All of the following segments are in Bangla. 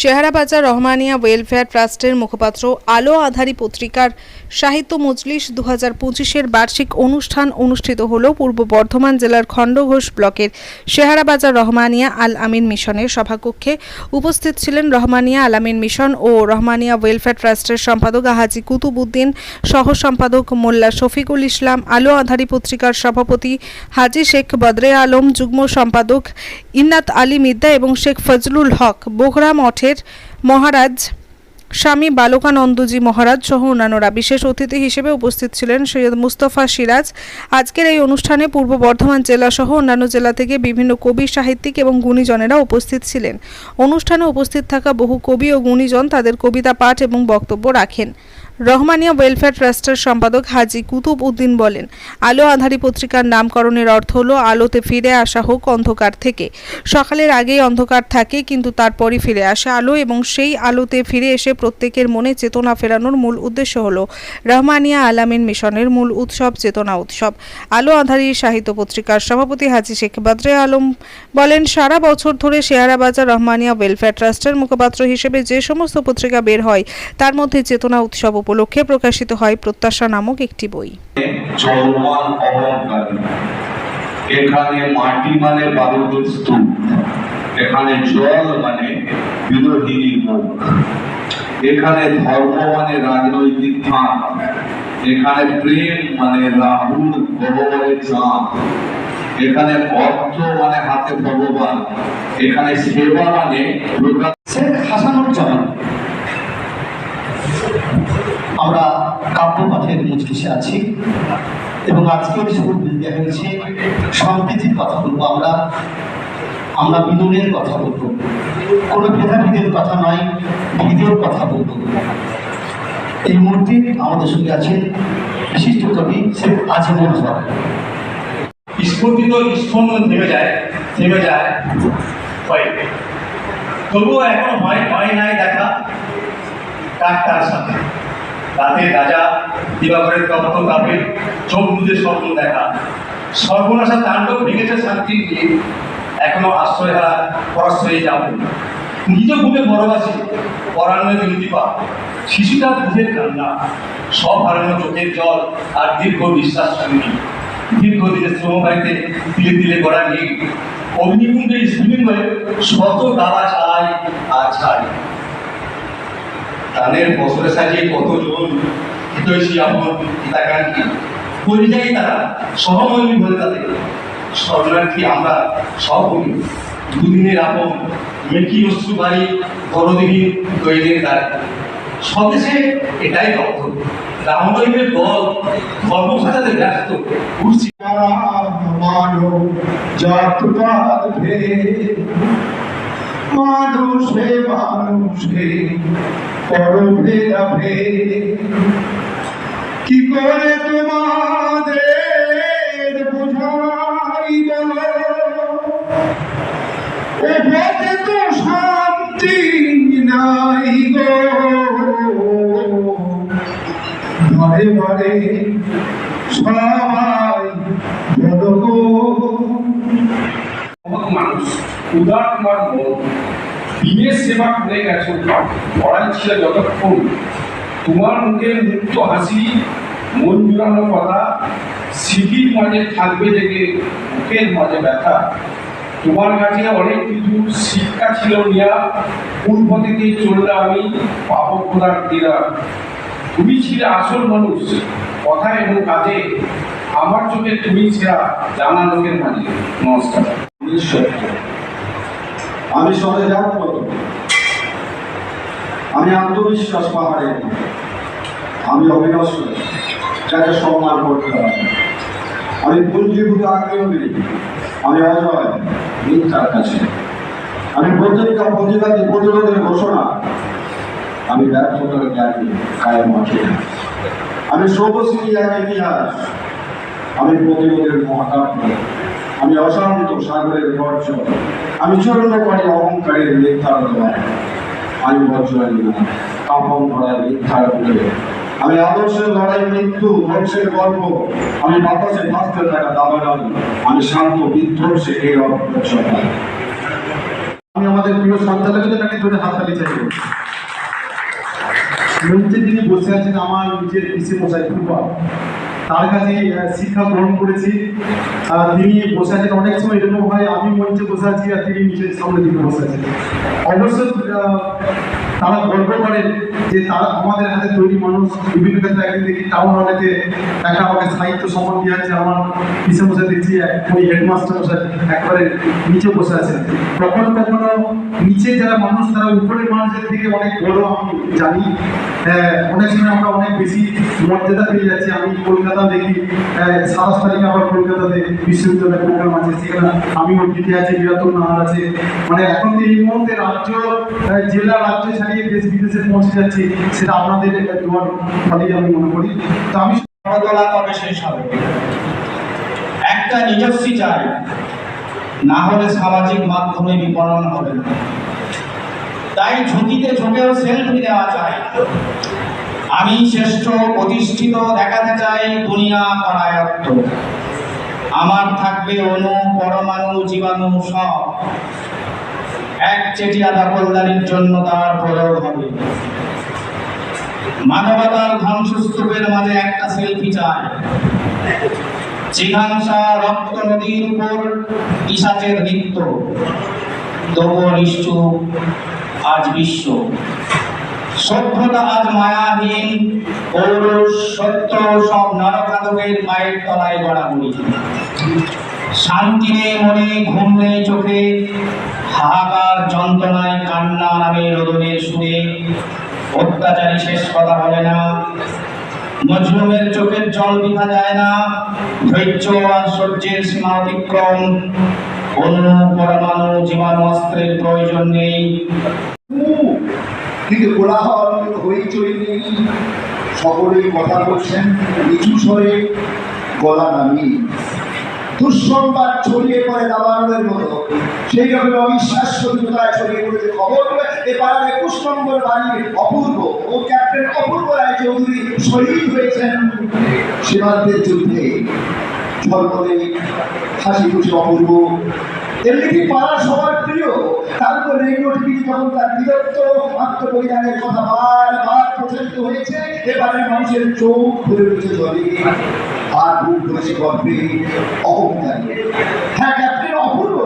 শেহারাবাজার রহমানিয়া ওয়েলফেয়ার ট্রাস্টের মুখপাত্র আলো আধারী পত্রিকার সাহিত্য মজলিস দু হাজার পঁচিশের বার্ষিক অনুষ্ঠান অনুষ্ঠিত হল পূর্ব বর্ধমান জেলার খণ্ডঘোষ ব্লকের শেহারাবাজার রহমানিয়া আল আমিন মিশনের সভাকক্ষে উপস্থিত ছিলেন রহমানিয়া আল আমিন মিশন ও রহমানিয়া ওয়েলফেয়ার ট্রাস্টের সম্পাদক হাজি কুতুবুদ্দিন সহ সম্পাদক মোল্লা শফিকুল ইসলাম, আলো আধারী পত্রিকার সভাপতি হাজি শেখ বদরে আলম, যুগ্ম সম্পাদক ইন্নাত আলী মিদ্দা এবং শেখ ফজলুল হক বোহরা মঠের মহারাজ স্বামী বালকানন্দজি মহারাজ সহ অন্যান্যরা। বিশেষ অতিথি হিসেবে উপস্থিত ছিলেন সৈয়দ মুস্তফা সিরাজ। আজকের এই অনুষ্ঠানে পূর্ব বর্ধমান জেলা সহ অন্যান্য জেলা থেকে বিভিন্ন কবি, সাহিত্যিক এবং গুণীজনেরা উপস্থিত ছিলেন। অনুষ্ঠানে উপস্থিত থাকা বহু কবি ও গুণীজন তাদের কবিতা, পাঠ এবং বক্তব্য রাখেন। রহমানিয়া ওয়েলফেয়ার ট্রাস্টের সম্পাদক হাজি কুতুব উদ্দিন বলেন, আলো আধারী পত্রিকার নামকরণের অর্থ হলো আলোতে ফিরে আসা হোক অন্ধকার থেকে। সকালের আগেই অন্ধকার থাকে, কিন্তু তারপরই ফিরে আসে আলো এবং সেই আলোতে ফিরে এসে প্রত্যেকের মনে চেতনা ফেরানোর মূল উদ্দেশ্য হলো রহমানিয়া আলামিন মিশনের মূল উৎসব, চেতনা উৎসব। আলো আধারী সাহিত্য পত্রিকার সভাপতি হাজি শেখ বদরে আলম বলেন, সারা বছর ধরে শেয়ারা বাজার রহমানিয়া ওয়েলফেয়ার ট্রাস্টের মুখপাত্র হিসেবে যে সমস্ত পত্রিকা বের হয়, তার মধ্যে চেতনা উৎসব উপলক্ষে প্রকাশিত হয় প্রত্যাশা নামক একটি বই। এখানে মাটি মানে এখানে জল মানে এখানে ধর্ম মানে রাজনৈতিক ফাঁক এখানে প্রেম মানে রাহুল গহবরে চাঁদ এখানে অর্থ মানে হাতে ভগবান। এখানে সেবা মানে শেখ হাসানুজ্জামান। আমরা কাব্য পাঠের মজলিসে আছি এবং আজকের শুরু দেওয়া হয়েছে। সম্প্রীতির কথা বলব আমরা। আমরা বিনয়ের কথা বলব। কোনো ভেদাভেদের কথা নয় ভিদের কথা বলব। এই মুহূর্তে আমাদের সঙ্গে আছেন বিশিষ্ট কবি শেখ আজিমুল হক। স্ফূর্তি তো স্পন্দন থেমে যায় থেমে যায়। হয়। তবুও এখন ভয় ভয় নাই দেখা কাক তার সাথে রাতে রাজা, দিবাকরের তপ্ত তাপে চোখ বুঝে স্বপ্ন দেখা। সর্বনাশা তাণ্ডব ভেঙেছে শান্তির দিয়ে এখনও আশ্রয় হারা পরাশ্রয়ে যাব। নিজ ঘুমে বড়বাসী পরাণ্যে দুর্নীতি পা শিশুটা বুঝের কান্না। সব হারানো চোখের জল আর দীর্ঘ বিশ্বাস শুনি দীর্ঘদিনের শ্রমবাড়িতে তিলে তিলে গড়া নেই অগ্নিকুণ্ডে স্ফুলিন হয়ে শত দাবা চাই আর ছাই তাদের বছরে সাজিয়ে কতজন হিতৈষী আপন হিতাকাঙ্ক্ষী? পরিযায়ী তারা? সহমর্মী হয়ে তাদের। শরণার্থী আমরা সহকর্মী দুদিনের আপন মেকি অশ্রু বাড়ি গরদিহীন দৈনের দ্বারে। স্বদেশে এটাই রক্ত রামদৈবের দল ধর্ম সাজাতে ব্যস্ত ঘুরছি মানো জাতপাত ভেদ। মানুষে মানুষে পরভেদা ভেদ কি করে তোমাদের বুঝাই তো শান্তি নাই গো। ঘরে ঘরে সবাই মানুষ, উদার তোমার মন দিনের সেবা করে গেছো পড়াই ছিল যতক্ষণ তোমার মুখের মুক্ত হাসি মন জুড়ানো কথা স্মৃতির মাঝে থাকবে জেগে মুখের মাঝে ব্যথা তোমার কাছে অনেক কিছু শিক্ষা ছিল নিয়া পূর্ব থেকে চললে আমি পাপ খোদার দিলা তুমি ছিলে আসল মানুষ কথা এবং কাজে আমার চোখে তুমি ছেড়া জানা লোকের মাঝে। নমস্কার। সত্য আমি সরে যাব আমি আত্মবিশ্বাস পাহাড়ে আমি অবিনশ্বর, যাকে সম্মান করতে হবে। আমি পুঞ্জীভূত আগ্রহী আমি অজয়, মিথ্যার কাছে। আমি প্রতিজ্ঞা প্রতিবাদী প্রতিরোধের ঘোষণা। আমি ব্যর্থতার জ্ঞানী, কায়েম মাঠে আমি সর্বশ্রী এক ইতিহাস। আমি প্রতিরোধের মহাকাব্য। আমি অশান্ত সাগরের গর্জন চূর্ণকারী অহংকারের মিথ্যার দোয়ায় আমি বজ্রালী না। কাপন মিথ্যার বলে আমি আদর্শের লড়াই, মৃত্যু, ধ্বংসের গল্প। আমি বাতাসে ভাসতে থাকা দাবাগান আমি শান্ত, বিধ্বংসে এই অভ্যর্থতা আমি আমাদের প্রিয় সঞ্চালকের তাকে ধরে হাততালি চাইব। মঞ্চে যিনি বসে আছেন, আমার নিজের পিসে মশাই ফুটবল তার কাছে শিক্ষা গ্রহণ করেছি। তিনি বসে আছেন অনেক সময় এরকম হয় আমি মঞ্চে বসে আছি আর তিনি নিজের সামনে দিকে বসে আছেন। অবশ্য তারা গর্ব করেন যে তারা আমাদের হাতে তৈরি মানুষ। বিভিন্ন ক্ষেত্রে একদিন দেখি টাউন হলেতে একটা আমাকে সাহিত্য সম্মান দিয়ে আছে। আমার পিসে বসে দেখছি ওই হেডমাস্টার মশাই একবারে নিচে বসে আছে কখনো কখনো নিচে যারা মানুষ, তারা উপরের মানুষের থেকে অনেক বড় আমি জানি। অনেক সময় আমরা অনেক বেশি মর্যাদা পেয়ে যাচ্ছি। আমি কলকাতা দেখি। সাতাশ তারিখে আবার কলকাতাতে বিশ্ববিদ্যালয় প্রোগ্রাম আছে। সেখানে আমি অতিথি আছে বিরাতন নাহার আছে। মানে এখন এই মুহূর্তে রাজ্য জেলা, রাজ্য ছাড়িয়ে দেশ বিদেশে পৌঁছে যাচ্ছে, সেটা আপনাদের তোমার ফলেই আমি মনে করি। তো আমি বদলা কবে শেষ হবে। একটা নিজস্বী চাই, না হলে সামাজিক মাধ্যমে বিপণন হবে তাই ঝুঁকিতে, ঝুঁকেও সেলফি দেওয়া চাই। আমি শ্রেষ্ঠ প্রতিষ্ঠিত দেখাতে চাই দুনিয়া করায়ত্ত আমার থাকবে অনু, পরমাণু, জীবাণু সব। এক চেটিয়া দখলদারির জন্য তার প্রয়োগ হবে। মানবতার ধ্বংসস্তূপের মাঝে একটা সেলফি চাই। জিঘাংসা রক্ত নদীর উপর পিসাচের নৃত্য। তবুও নিশ্চুপ আজ বিশ্ব। সভ্যতা আজ মায়াহীন। পৌরুষ সত্য সব নরকাদকের পায়ের তলায় গড়াগড়ি শান্তি নেই মনে, ঘুম নেই চোখে। হাহাকার, যন্ত্রণায়, কান্না নামে রোদনের সুরে অত্যাচারী শেষ কথা বলে না। মজলুমের চোখের জল দিতে যায় না। ধৈর্য আর সহ্যের সীমা অতিক্রম। অন্য পরমাণু, জীবাণু, অস্ত্রের প্রয়োজন নেই। কিন্তু কোলাহল হইচই নেই সকলেই কথা বলছেন, নিচু স্বরে গলা নামিয়ে। দুঃসংবাদ ছড়িয়ে পড়ে দাবানলের মতো। সেই রকম অবিশ্বাস শত্রুতায় ছড়িয়ে পড়েছে খবর এ পাড়ার একুশ নম্বর বাড়ির অপূর্ব ও ক্যাপ্টেন অপূর্ব রায় চৌধুরী শহীদ হয়েছেন সীমান্তের যুদ্ধে। ঝলমলে হাসি খুশি অপূর্ব। এমনিতে পাড়া সবার প্রিয়। তার উপর রেডিও টিভি যখন তার বীরত্ব, আত্মবলিদানের কথা বারবার প্রচারিত হয়েছে এবারে মানুষের চোখ ভরে উঠেছে জলে। আর বুক ধরেছে গর্বে অহংকারে হ্যাঁ ক্যাপ্টেন অপূর্ব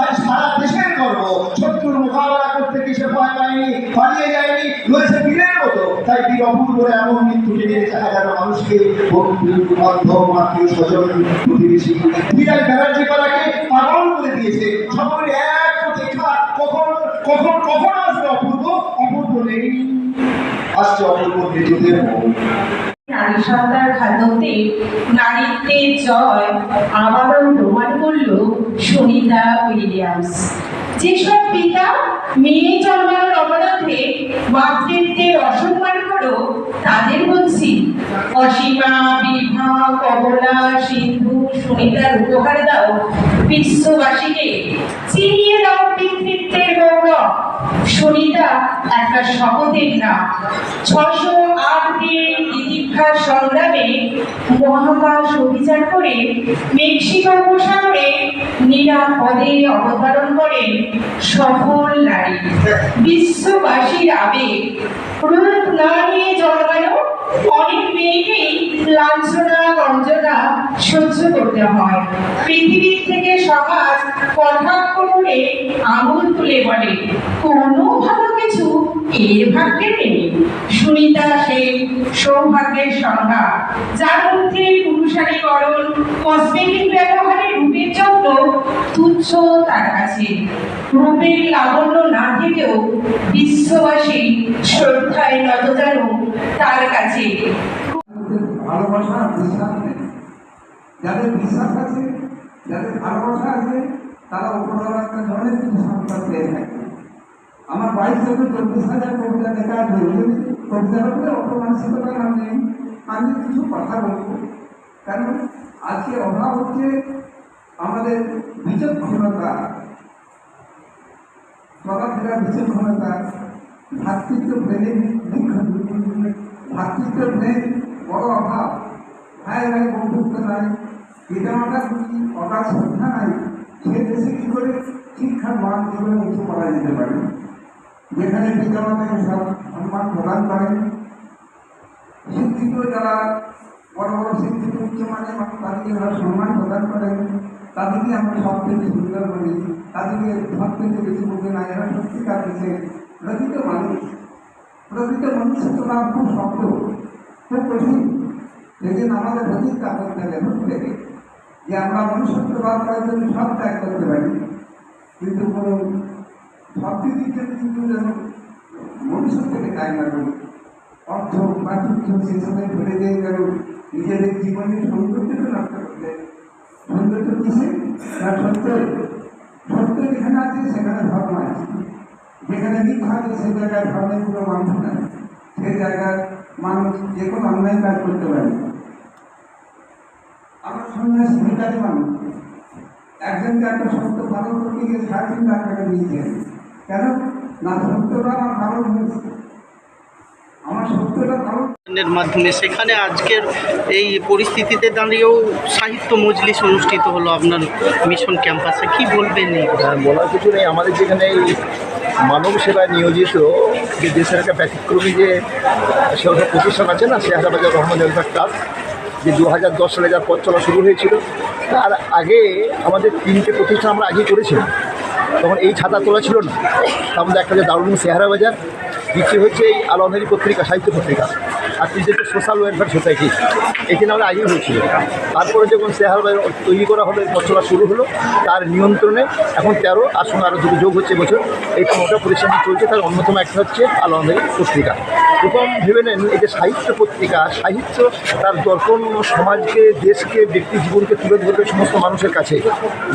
আজ সারা দেশের গর্ব শত্রুর মোকাবেলা করতে কিছু ভয় পায়নি পালিয়ে যায়নি রয়েছে বীরের মতো তাই বীর অপূর্ব এমন মৃত্যু টেনে হাজারো মানুষকে বন্ধু বান্ধব আত্মীয় স্বজন প্রতিবেশী বিরাট ব্যানার্জি পাড়াকে পাগল করে দিয়েছে সকলে এক প্রতীক্ষা কখন কখন কখন আসবে অপূর্ব অপূর্ব নেই আসছে অপূর্ব মৃত্যুদের নারী সত্তার খাদ্যতে নারীত্বের জয় আবারও প্রমাণ করল সুনিতা উইলিয়ামস। যেসব পিতা মেয়ে জন্মানোর অপরাধে মাতৃত্বের অসম্মান করো, তাদের বলছি, অসীমা, বিভা, কমলা, সিন্ধু সুনিতার উপহার দাও বিশ্ববাসীকে। চিনিয়ে দাও পিতৃত্বের গৌরব। সুনিতা একটা শপথের নাম ছশো আট দিন সংগ্রামে মহাকাশ অভিযান করে মেক্সিকো উপসাগরে নিরাপদে অবতরণ করে সফল নারী। বিশ্ববাসীর আবেগ, রূপ না নিয়ে জন্মানো অনেক মেয়েকেই লাঞ্ছনা গঞ্জনা সহ্য করতে হয়। পৃথিবীর থেকে সমাজ কটাক্ষ করে আঙুল তুলে বলে, কোনো ভালো কিছু এর ভাগ্যে সুনিতা সেই সৌভাগ্যের সংজ্ঞা। যার মধ্যে পুরুষালীকরণ কসমেটিক ব্যবহারে রূপের জন্য তুচ্ছ তার কাছে। রূপের লাবণ্য না থেকেও বিশ্ববাসী শ্রদ্ধায় নত যেন তার কাছে। যাদের বিশ্বাস আছে, যাদের ভালোবাসা আছে, তারা উপরওয়ালা একটা ধরনের সন্তান পেয়ে থাকে আমার বাইশ থেকে চব্বিশ হাজার কবিতা লেখা আছে কবিতার উপরে নাম নেই আমি কিছু কথা বলব। কারণ আজকে অভাব হচ্ছে আমাদের বিচক্ষণতা। চলাফেরা বিচক্ষণতা, ভাতৃত্ব প্রেমের ভাতৃত্ব প্রেম বড় অভাব। ভাই ভাই, বন্ধুত্ব নাই। পিতামাতার প্রতি অগাধ শ্রদ্ধা নাই। সে দেশে কি করে শিক্ষার মান করে উঁচু করা যেতে পারে? যেখানে সব সম্মান প্রদান করেন, শিক্ষিত যারা, বড় বড় শিক্ষিত উচ্চমানের মানুষ, তাদেরকে যারা সম্মান প্রদান করেন, তাদেরকে আমরা সব থেকে সুন্দর করি তাদেরকে সব থেকে বেশি বলতে না এরা সত্যিকার দেশে প্রকৃত মানুষ। প্রকৃত মনুষ্যত্ব লাভ খুব শক্ত, খুব কঠিন। সেদিন আমাদের প্রতিজ্ঞা করতে হবে প্রত্যেকে থেকে যে, আমরা মনুষ্যত্ব লাভ করার জন্য সব ত্যাগ করতে পারি। কিন্তু কোনো সব কিছুর জন্য কিন্তু যেন মনুষ্যত্বকে ত্যাগ না করি অর্থ মাতৃত্ব সেসবে ভুলে দিয়ে গেল নিজেদের জীবনের সৌন্দর্যকে নষ্ট করতে। সৌন্দর্য কিসে? না সত্য সত্য যেখানে আছে, সেখানে ধর্ম আছে। যেখানে মিথ্যা আছে, সে জায়গায় ধর্মের কোনো মানুষ নাই। সেই জায়গায় মানুষ যে কোনো অন্যায় কাজ করতে পারে। আমরা সন্ন্যাসী ভিকারি মানুষ। একজনকে একটা সত্য পালন করতে গিয়ে সাড়ে তিন লাখ টাকা দিয়েছেন কেন? না সত্যটা আমার হয়েছে। আমার সত্যটা পালন এর মাধ্যমে সেখানে আজকের এই পরিস্থিতিতে দাঁড়িয়েও সাহিত্য মজলিস অনুষ্ঠিত হলো আপনার মিশন ক্যাম্পাসে। কি বলবেন হ্যাঁ, বলার কিছু নেই। আমাদের যেখানে এই মানব সেবায় নিয়োজিত যে দেশের একটা ব্যতিক্রমী যে সেসব প্রতিষ্ঠান আছে না শেহারাবাজার রহমান ওয়েলফেয়ার ট্রাস্ট যে দু হাজার দশ সালে যার পথ চলা শুরু হয়েছিল তার আগে আমাদের তিনটে প্রতিষ্ঠান আমরা আগে করেছিলাম। তখন এই ছাতা তোলা ছিল না। মধ্যে একটা হচ্ছে দারুণ সেহারা বাজার দ্বিতীয় হচ্ছে এই আলমেরি পত্রিকা, সাহিত্য পত্রিকা। আর হচ্ছে সোশ্যাল ওয়েলফেয়ার সোসাইটি। এখানে আমরা আগেই হয়েছিল। তারপরে যখন সেহার বাজার তৈরি করা হলো এই শুরু হলো, তার নিয়ন্ত্রণে এখন তেরো আর সঙ্গে আরও দুটো যোগ হচ্ছে বছর। এই পনেরোটা প্রতিষ্ঠানটি চলছে, তার অন্যতম একটা হচ্ছে আলমেরি পত্রিকা। প্রথম ভেবে নেন, এই যে সাহিত্য পত্রিকা, সাহিত্য তার দর্পণ সমাজকে, দেশকে, ব্যক্তি জীবনকে তুলে ধরবে সমস্ত মানুষের কাছে।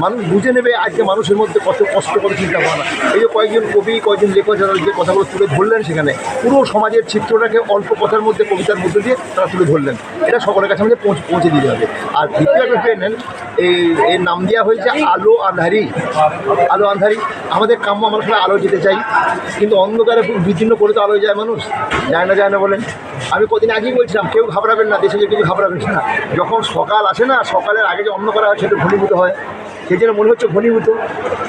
মানুষ বুঝে নেবে আজকে মানুষের মধ্যে কত কষ্ট করে চিন্তা ভাবনা এই যে কয়েকজন কবি, কয়েকজন লেখক যারা যে কথাগুলো তুলে ধরলেন সেখানে, পুরো সমাজের চিত্রটাকে অল্প কথার মধ্যে কবিতার মধ্যে দিয়ে তারা তুলে ধরলেন। এটা সকলের কাছে আমাদের পৌঁছে পৌঁছে দিতে হবে। আর দ্বিতীয় একটা নেন, এই এর নাম দেওয়া হয়েছে আলো আন্ধারি। আলো আন্ধারি। আমাদের কাম্য আমরা সবাই আলো যেতে চাই, কিন্তু অন্ধকারে বিচ্ছিন্ন করে তো আলো যায় মানুষ। যায় না যায় না বলেন। আমি কদিন আগেই বলছিলাম, কেউ ঘাবড়াবেন না, দেশে যে কিছু ঘাবড়াবেন না। যখন সকাল আসে না, সকালের আগে যে অন্ধকার হয়, সেটা ঘনীভূত হয়। সেই জন্য মনে হচ্ছে ঘনীভূত।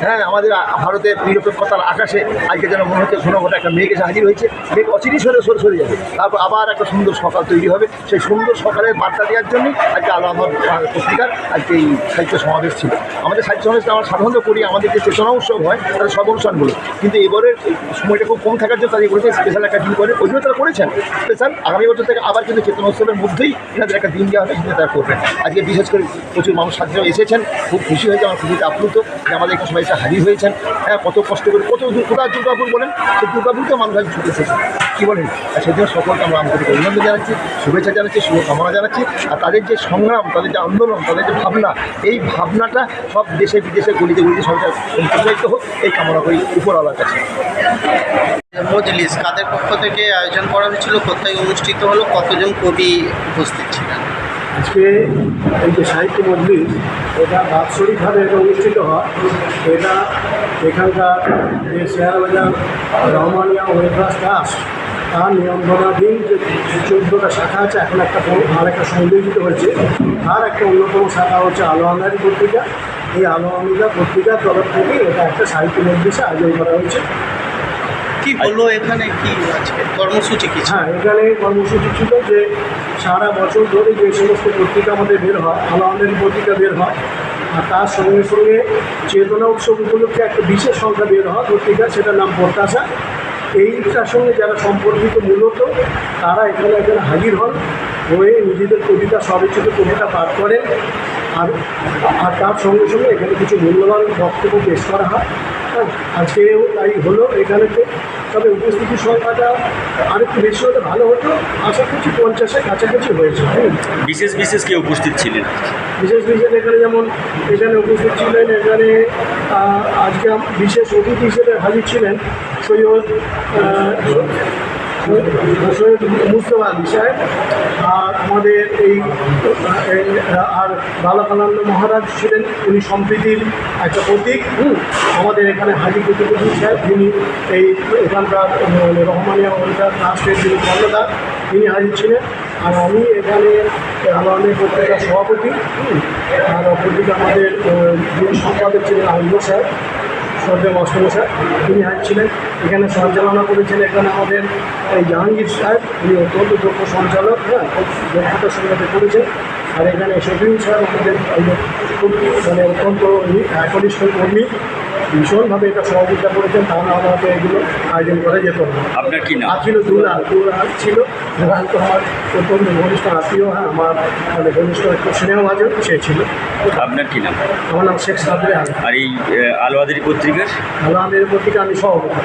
হ্যাঁ আমাদের ভারতের নিরপেক্ষতার আকাশে আজকে যেন মনে হচ্ছে ঘন ঘটা একটা মেঘ এসে হাজির হয়েছে। মেঘ অচিরই সরে সরে সরে যাবে। তারপর আবার একটা সুন্দর সকাল তৈরি হবে। সেই সুন্দর সকালের বার্তা দেওয়ার জন্যই আজকে আলো আমার পত্রিকার আজকে এই সাহিত্য সমাবেশ ছিল। আমাদের সাহিত্য সমাবেশটা আমরা সাধারণত করি, আমাদের যে চেতনা উৎসব হয়, তাদের সব অনুষ্ঠানগুলো। কিন্তু এবারের সময়টা খুব কম থাকার জন্য তাদের করেছে স্পেশাল একটা দিন করে। ওই তারা করেছেন। স্পেশাল আগামী বছর থেকে আবার কিন্তু চেতনা উৎসবের মধ্যেই এনাদের একটা দিন দেওয়া হবে তারা করবেন। আজকে বিশেষ করে প্রচুর মানুষ ছাত্রীরা এসেছেন, খুব খুশি হয়েছে আমার খুবই আপ্লুত যে আমাদের সবাই এসে হাজির হয়েছেন। হ্যাঁ কত কষ্ট করে কত দূর কোথায় দুর্গাপুর বলেন? সেই দুর্গাপুরতেও মানুষ আজ ছুটে এসেছে। কী বলেন? আর সেই জন্য সকলকে আমরা আন্তরিক অভিনন্দন জানাচ্ছি শুভেচ্ছা জানাচ্ছি শুভকামনা জানাচ্ছি। আর তাদের যে সংগ্রাম তাদের যে আন্দোলন তাদের যে ভাবনা এই ভাবনাটা সব দেশে বিদেশে গলিতে গলিতে সবাই প্রচারিত হোক এই কামনা করি উপরওয়ালার কাছে। মজলিস কাদের পক্ষ থেকে আয়োজন করা হয়েছিল কোথায় অনুষ্ঠিত হলো কতজন কবি উপস্থিত ছিলেন? আজকে এই যে সাহিত্য মজলিস এটা বাৎসরিকভাবে এটা অনুষ্ঠিত হয়। এটা এখানকার যে শেয়ারবাজার রহমানিয়া ওয়েলফেয়ার ট্রাস্ট, তার নিয়ন্ত্রণাধীন যে চোদ্দোটা শাখা আছে, এখন একটা আর একটা সংযোজিত হয়েছে। তার একটা অন্যতম শাখা হচ্ছে আলো আন্দারি পত্রিকা। এই আলো আমিদা পত্রিকার তরফ থেকে এটা একটা সাহিত্য মজলিসে আয়োজন করা হয়েছে। কি হলো এখানে কি আজকে কর্মসূচি কি হ্যাঁ এখানে কর্মসূচি ছিল যে সারা বছর ধরে যে সমস্ত পত্রিকা আমাদের বের হয় আলামের পত্রিকা বের হয় আর তার সঙ্গে সঙ্গে চেতনা উৎসব উপলক্ষে একটা বিশেষ সংখ্যা বের হয় পত্রিকা সেটার নাম প্রত্যাশা। এইটার সঙ্গে যারা সম্পর্কিত মূলত তারা এখানে এখানে হাজির হন হয়ে নিজেদের কবিতা স্বরচিত কবিতা পাঠ করেন আর আর তার সঙ্গে সঙ্গে এখানে কিছু মূল্যবান বক্তব্য পেশ করা হয়। হ্যাঁ, আজকেও তাই হলো এখানেতে। তবে উপস্থিতির সংখ্যাটা আরেকটু বেশি হলে ভালো হতো। আশা করছি পঞ্চাশের কাছাকাছি হয়েছে। বিশেষ বিশেষ কে উপস্থিত ছিলেন? বিশেষ বিশেষ এখানে যেমন এখানে উপস্থিত ছিলেন এখানে আজকে বিশেষ অতিথি হিসেবে হাজির ছিলেন সৈয়দ সৈয়দ মুস্তফা আলী আর আমাদের এই আর বালাকানন্দ মহারাজ ছিলেন, উনি সম্প্রীতির একটা প্রতীক। আমাদের এখানে হাজি কুতুবুদ্দিন সাহেব, যিনি এই এখানকার রহমানিয়া ওয়ালফেয়ার ট্রাস্টের যিনি কর্ণধার, তিনি হাজির ছিলেন আর আমি এখানে আলোয়ানের পত্রিকার সভাপতি আর অপরদিকে আমাদের যিনি সম্পাদক ছিলেন আনন্দ স্যার সরদেব অষ্টম স্যার তিনি ছিলেন। এখানে সঞ্চালনা করেছেন এখানে আমাদের এই জাহাঙ্গীর সাহেব উনি অত্যন্ত দক্ষ সঞ্চালক হ্যাঁ খুব দক্ষতার সঙ্গে করেছেন। আর এখানে শফিউল সাহেব আমাদের খুব মানে অত্যন্ত একনিষ্ঠ কর্মী। ভীষণভাবে এটা সহযোগিতা করেছেন তাহলে না এগুলো আয়োজন করা যেত না। আপনার কি নাম? আর ছিল দুলাল। দুলাল ছিল। দুলাল তো আমার অত্যন্ত ঘনিষ্ঠ আত্মীয় হ্যাঁ আমার মানে ঘনিষ্ঠ একটু স্নেহভাজন সে ছিল। আপনার কি নাম? আমার নাম শেখ সাদরে আলম। আর এই আহ, আলো আদারি পত্রিকার? আলহামের পত্রিকা আমি সভাপতি